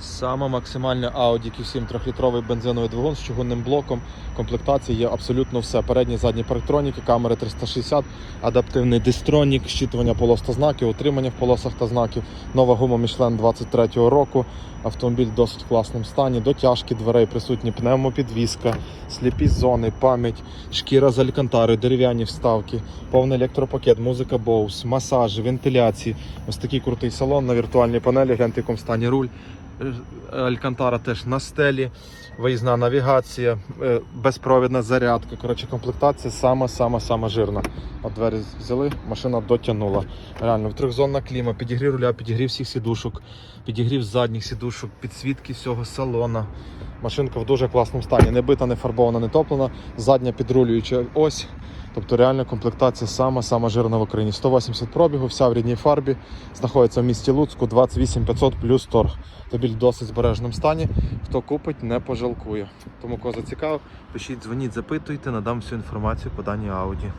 Саме максимальне Audi Q7 3-літровий бензиновий двигун з чугунним блоком. Комплектації є абсолютно все. Передні, задні парктроніки, камери 360, адаптивний дистронік, щитування полос та знаків, утримання в полосах та знаків, нова гума Michelin 23-го року. Автомобіль в досить класному стані, дотяжки дверей, присутні пневмопідвізка, сліпі зони, пам'ять, шкіра з алькантари, дерев'яні вставки, повний електропакет, музика Bose, масажі, вентиляції. Ось такий крутий салон на віртуальній панелі, якому стані руль. Е, Алькантара теж на стелі, виїзна навігація, е, безпровідна зарядка. Коротше, комплектація сама сама сама жирна. От двері взяли, машина дотягнула. Реально, трьохзонна кліма, підігрів руля, підігрів всіх сідушок, підігрів задніх сідушок, підсвітки всього салона. Машинка в дуже класному стані. Не бита, не фарбована, не топлена. Задня підрулююча ось. Тобто реальна комплектація сама сама жирна в Україні. 180 пробігу, вся в рідній фарбі. Знаходиться в місті Луцьку 28500 плюс торг. Автомобіль в досить збережному стані. Хто купить, не пожалкує. Тому кого зацікавив, пишіть, дзвоніть, запитуйте, надам всю інформацію по даній Ауді.